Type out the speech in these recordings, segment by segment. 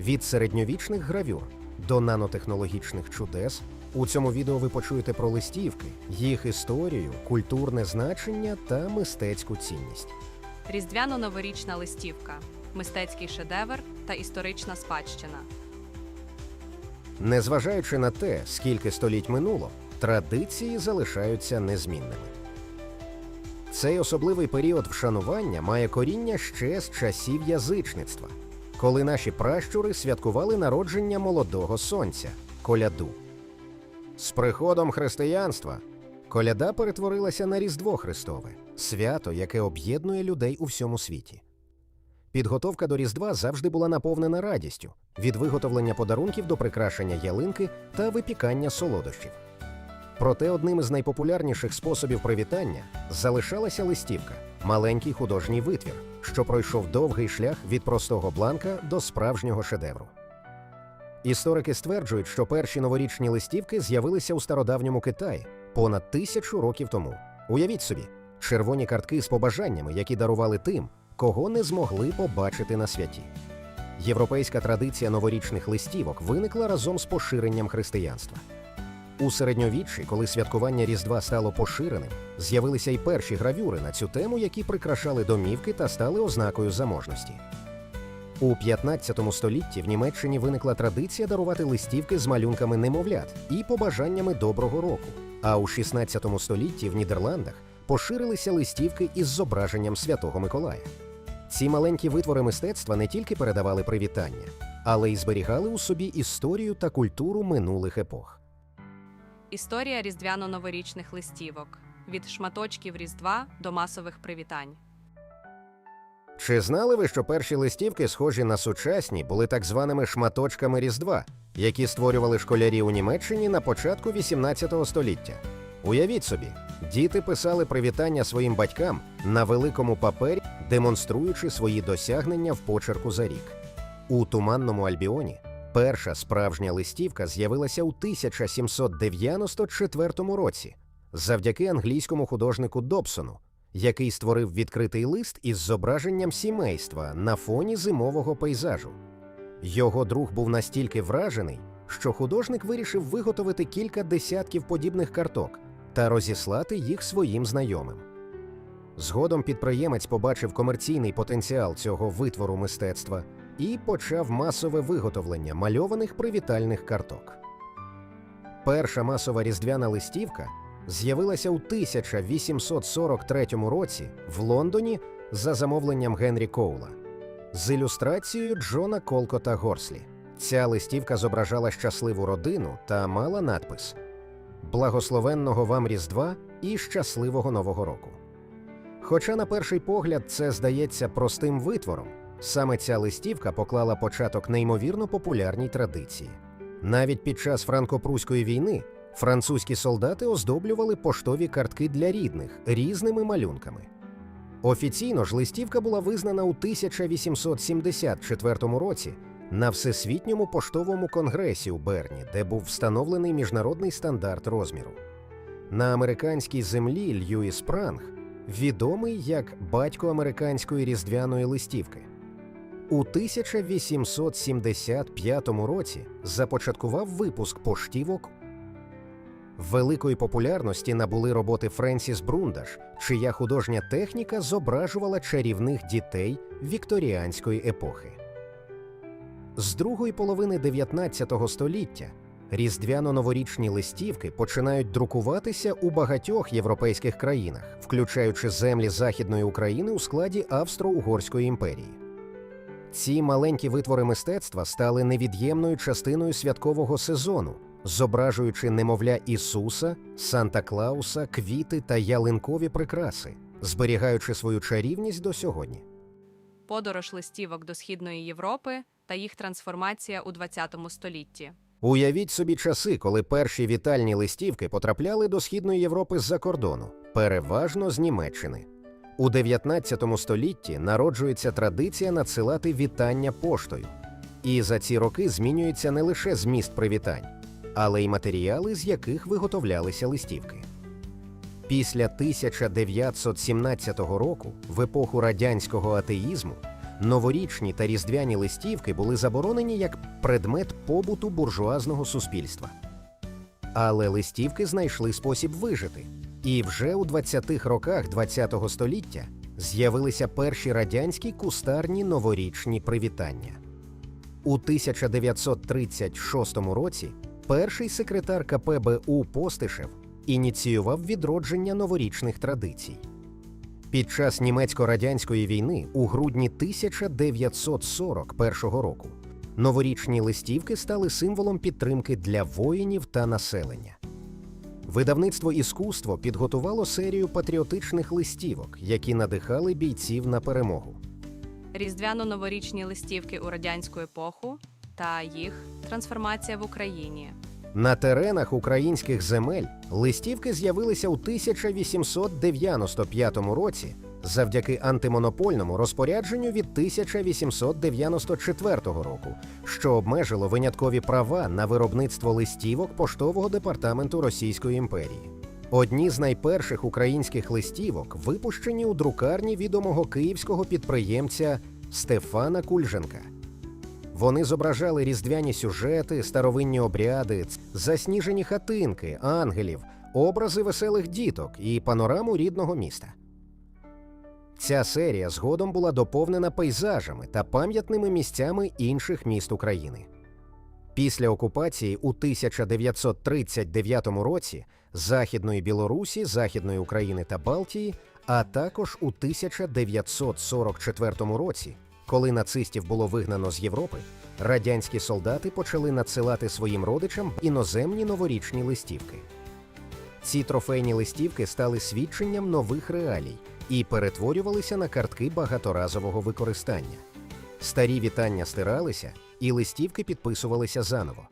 Від середньовічних гравюр до нанотехнологічних чудес у цьому відео ви почуєте про листівки, їх історію, культурне значення та мистецьку цінність. Різдвяно-новорічна листівка, мистецький шедевр та історична спадщина. Незважаючи на те, скільки століть минуло, традиції залишаються незмінними. Цей особливий період вшанування має коріння ще з часів язичництва, коли наші пращури святкували народження молодого сонця коляду. З приходом християнства коляда перетворилася на Різдво Христове, свято, яке об'єднує людей у всьому світі. Підготовка до Різдва завжди була наповнена радістю від виготовлення подарунків до прикрашення ялинки та випікання солодощів. Проте одним із найпопулярніших способів привітання залишалася листівка маленький художній витвір, що пройшов довгий шлях від простого бланка до справжнього шедевру. Історики стверджують, що перші новорічні листівки з'явилися у стародавньому Китаї понад тисячу років тому. Уявіть собі, червоні картки з побажаннями, які дарували тим, кого не змогли побачити на святі. Європейська традиція новорічних листівок виникла разом з поширенням християнства. У середньовіччі, коли святкування Різдва стало поширеним, з'явилися й перші гравюри на цю тему, які прикрашали домівки та стали ознакою заможності. У 15 столітті в Німеччині виникла традиція дарувати листівки з малюнками немовлят і побажаннями доброго року. А у 16 столітті в Нідерландах поширилися листівки із зображенням Святого Миколая. Ці маленькі витвори мистецтва не тільки передавали привітання, але й зберігали у собі історію та культуру минулих епох. Історія різдвяно-новорічних листівок від шматочків Різдва до масових привітань. Чи знали ви, що перші листівки, схожі на сучасні, були так званими шматочками Різдва, які створювали школярі у Німеччині на початку 18 століття? Уявіть собі, діти писали привітання своїм батькам на великому папері, демонструючи свої досягнення в почерку за рік. У туманному Альбіоні перша справжня листівка з'явилася у 1794 році завдяки англійському художнику Добсону, який створив відкритий лист із зображенням сімейства на фоні зимового пейзажу. Його друг був настільки вражений, що художник вирішив виготовити кілька десятків подібних карток та розіслати їх своїм знайомим. Згодом підприємець побачив комерційний потенціал цього витвору мистецтва і почав масове виготовлення мальованих привітальних карток. Перша масова різдвяна листівка з'явилася у 1843 році в Лондоні за замовленням Генрі Коула з ілюстрацією Джона Колкота Горслі. Ця листівка зображала щасливу родину та мала надпис Благословенного вам Різдва і щасливого Нового року. Хоча на перший погляд це здається простим витвором, саме ця листівка поклала початок неймовірно популярній традиції. Навіть під час франко-пруської війни французькі солдати оздоблювали поштові картки для рідних різними малюнками. Офіційно ж листівка була визнана у 1874 році на Всесвітньому поштовому конгресі у Берні, де був встановлений міжнародний стандарт розміру. На американській землі Льюіс Пранг відомий як батько американської різдвяної листівки. У 1875 році започаткував випуск поштівок. Великої популярності набули роботи Френсіс Брундаш, чия художня техніка зображувала чарівних дітей вікторіанської епохи. З другої половини 19 століття різдвяно-новорічні листівки починають друкуватися у багатьох європейських країнах, включаючи землі Західної України у складі Австро-Угорської імперії. Ці маленькі витвори мистецтва стали невід'ємною частиною святкового сезону, зображуючи немовля Ісуса, Санта Клауса, квіти та ялинкові прикраси, зберігаючи свою чарівність до сьогодні. Подорож листівок до Східної Європи та їх трансформація у ХХ столітті. Уявіть собі часи, коли перші вітальні листівки потрапляли до Східної Європи з-за кордону, переважно з Німеччини. У 19 столітті народжується традиція надсилати вітання поштою. І за ці роки змінюється не лише зміст привітань, але й матеріали, з яких виготовлялися листівки. Після 1917 року, в епоху радянського атеїзму, новорічні та різдвяні листівки були заборонені як предмет побуту буржуазного суспільства. Але листівки знайшли спосіб вижити. І вже у 20-х роках ХХ століття з'явилися перші радянські кустарні новорічні привітання. У 1936 році перший секретар КПБУ Постишев ініціював відродження новорічних традицій. Під час німецько-радянської війни у грудні 1941 року новорічні листівки стали символом підтримки для воїнів та населення. Видавництво іскусство підготувало серію патріотичних листівок, які надихали бійців на перемогу. Різдвяно-новорічні листівки у радянську епоху та їх трансформація в Україні. На теренах українських земель листівки з'явилися у 1895 році завдяки антимонопольному розпорядженню від 1894 року, що обмежило виняткові права на виробництво листівок поштового департаменту Російської імперії. Одні з найперших українських листівок випущені у друкарні відомого київського підприємця Стефана Кульженка. Вони зображали різдвяні сюжети, старовинні обряди, засніжені хатинки, ангелів, образи веселих діток і панораму рідного міста. Ця серія згодом була доповнена пейзажами та пам'ятними місцями інших міст України. Після окупації у 1939 році Західної Білорусі, Західної України та Балтії, а також у 1944 році, коли нацистів було вигнано з Європи, радянські солдати почали надсилати своїм родичам іноземні новорічні листівки. Ці трофейні листівки стали свідченням нових реалій і перетворювалися на картки багаторазового використання. Старі вітання стиралися, і листівки підписувалися заново.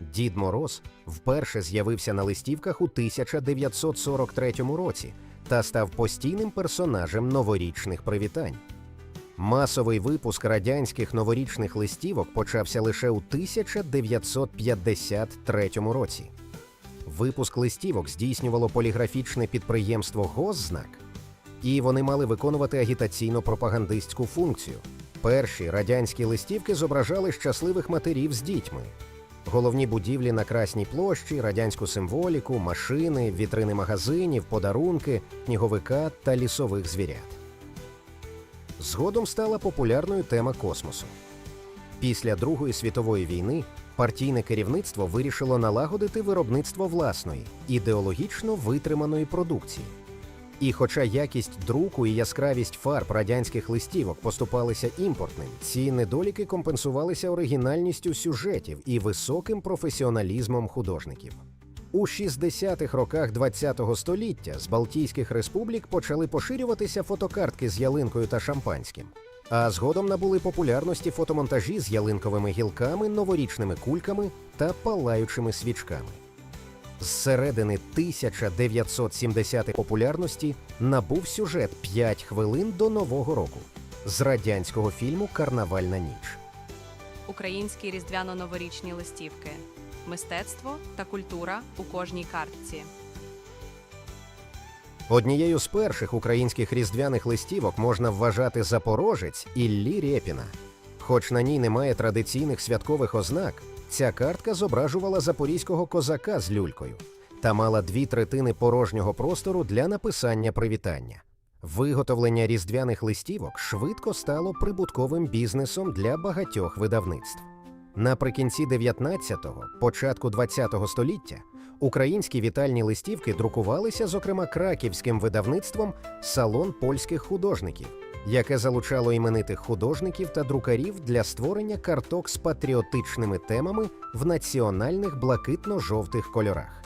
Дід Мороз вперше з'явився на листівках у 1943 році та став постійним персонажем новорічних привітань. Масовий випуск радянських новорічних листівок почався лише у 1953 році. Випуск листівок здійснювало поліграфічне підприємство Госзнак, і вони мали виконувати агітаційно-пропагандистську функцію. Перші радянські листівки зображали щасливих матерів з дітьми. Головні будівлі на Красній площі, радянську символіку, машини, вітрини магазинів, подарунки, сніговика та лісових звірят. Згодом стала популярною тема космосу. Після Другої світової війни партійне керівництво вирішило налагодити виробництво власної, ідеологічно витриманої продукції. І хоча якість друку і яскравість фарб радянських листівок поступалися імпортним, ці недоліки компенсувалися оригінальністю сюжетів і високим професіоналізмом художників. У 60-х роках ХХ століття з Балтійських республік почали поширюватися фотокартки з ялинкою та шампанським. А згодом набули популярності фотомонтажі з ялинковими гілками, новорічними кульками та палаючими свічками. З середини 1970-х популярності набув сюжет «5 хвилин до Нового року з радянського фільму Карнавальна ніч. Українські різдвяно-новорічні листівки. Мистецтво та культура у кожній картці. Однією з перших українських різдвяних листівок можна вважати Запорожець Іллі Рєпіна. Хоч на ній немає традиційних святкових ознак, ця картка зображувала запорізького козака з люлькою та мала дві третини порожнього простору для написання привітання. Виготовлення різдвяних листівок швидко стало прибутковим бізнесом для багатьох видавництв. Наприкінці 19-го, початку 20-го століття українські вітальні листівки друкувалися, зокрема, краківським видавництвом Салон польських художників, яке залучало іменитих художників та друкарів для створення карток з патріотичними темами в національних блакитно-жовтих кольорах.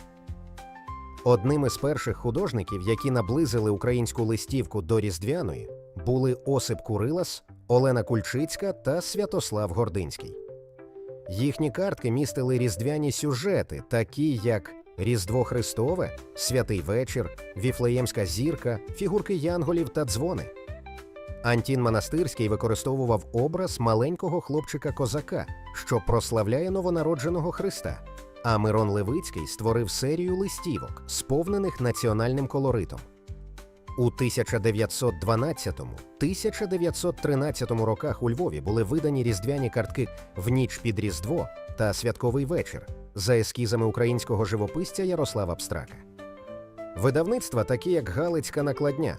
Одним із перших художників, які наблизили українську листівку до різдвяної, були Осип Курилас, Олена Кульчицька та Святослав Гординський. Їхні картки містили різдвяні сюжети, такі як Різдво Христове, Святий вечір, Віфлеємська зірка, фігурки янголів та дзвони. Антін Монастирський використовував образ маленького хлопчика-козака, що прославляє новонародженого Христа. А Мирон Левицький створив серію листівок, сповнених національним колоритом. У 1912-1913 роках у Львові були видані різдвяні картки в ніч під Різдво та святковий вечір за ескізами українського живописця Ярослава Пстрака. Видавництва, такі як Галицька накладня,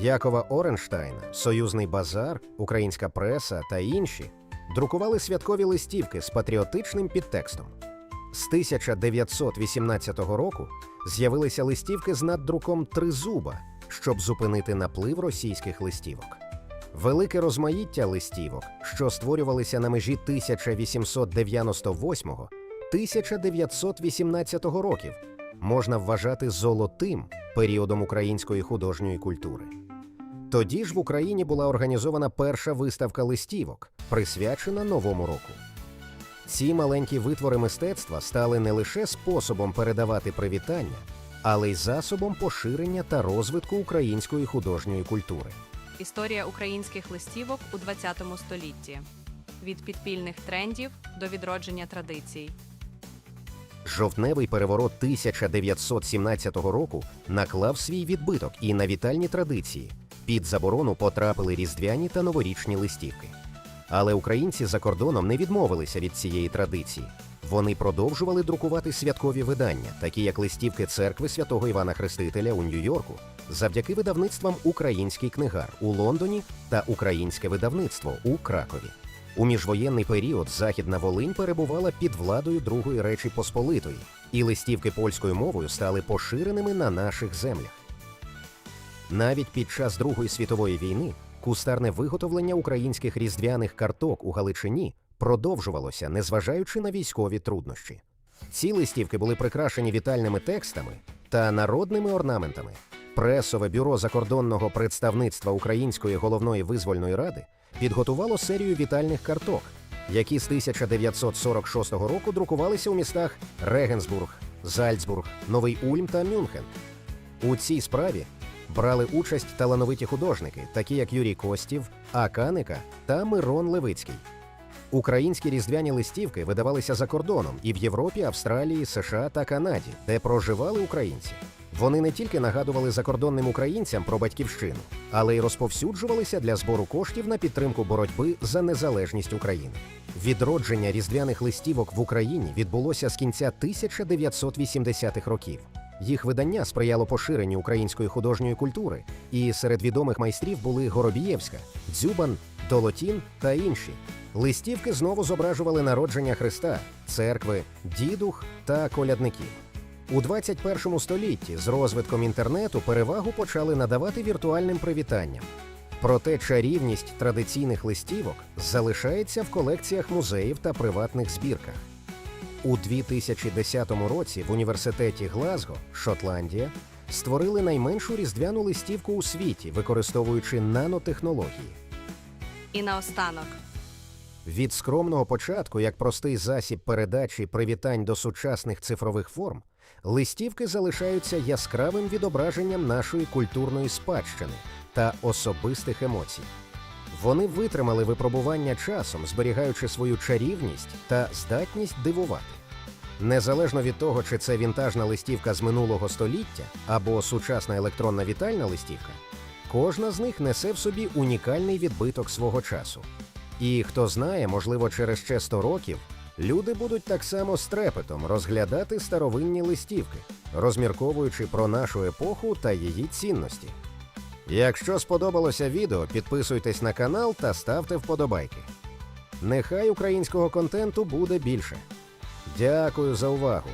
Якова Оренштайна, Союзний базар, Українська преса та інші друкували святкові листівки з патріотичним підтекстом. З 1918 року з'явилися листівки з наддруком Тризуба, щоб зупинити наплив російських листівок. Велике розмаїття листівок, що створювалися на межі 1898-1918 років, можна вважати золотим періодом української художньої культури. Тоді ж в Україні була організована перша виставка листівок, присвячена Новому року. Ці маленькі витвори мистецтва стали не лише способом передавати привітання, але й засобом поширення та розвитку української художньої культури. Історія українських листівок у ХХ столітті від підпільних трендів до відродження традицій. Жовтневий переворот 1917 року наклав свій відбиток і на вітальні традиції. Під заборону потрапили різдвяні та новорічні листівки. Але українці за кордоном не відмовилися від цієї традиції. Вони продовжували друкувати святкові видання, такі як листівки церкви святого Івана Хрестителя у Нью-Йорку, завдяки видавництвам Український книгар у Лондоні та Українське видавництво у Кракові. У міжвоєнний період Західна Волинь перебувала під владою Другої Речі Посполитої, і листівки польською мовою стали поширеними на наших землях. Навіть під час Другої світової війни кустарне виготовлення українських різдвяних карток у Галичині продовжувалося, незважаючи на військові труднощі. Ці листівки були прикрашені вітальними текстами та народними орнаментами. Пресове бюро закордонного представництва Української головної визвольної ради підготувало серію вітальних карток, які з 1946 року друкувалися у містах Регенсбург, Зальцбург, Новий Ульм та Мюнхен. У цій справі брали участь талановиті художники, такі як Юрій Костів, А. Каника та Мирон Левицький. Українські різдвяні листівки видавалися за кордоном і в Європі, Австралії, США та Канаді, де проживали українці. Вони не тільки нагадували закордонним українцям про батьківщину, але й розповсюджувалися для збору коштів на підтримку боротьби за незалежність України. Відродження різдвяних листівок в Україні відбулося з кінця 1980-х років. Їх видання сприяло поширенню української художньої культури, і серед відомих майстрів були Горобієвська, Дзюбан, Долотін та інші. Листівки знову зображували народження Христа, церкви, дідух та колядників. У 21 столітті з розвитком інтернету перевагу почали надавати віртуальним привітанням. Проте чарівність традиційних листівок залишається в колекціях музеїв та приватних збірках. У 2010 році в університеті Глазго, Шотландія, створили найменшу різдвяну листівку у світі, використовуючи нанотехнології. І наостанок Від скромного початку, як простий засіб передачі привітань до сучасних цифрових форм, листівки залишаються яскравим відображенням нашої культурної спадщини та особистих емоцій. Вони витримали випробування часом, зберігаючи свою чарівність та здатність дивувати. Незалежно від того, чи це вінтажна листівка з минулого століття або сучасна електронна вітальна листівка, кожна з них несе в собі унікальний відбиток свого часу. І хто знає, можливо, через ще 100 років люди будуть так само з трепетом розглядати старовинні листівки, розмірковуючи про нашу епоху та її цінності. Якщо сподобалося відео, підписуйтесь на канал та ставте вподобайки. Нехай українського контенту буде більше. Дякую за увагу!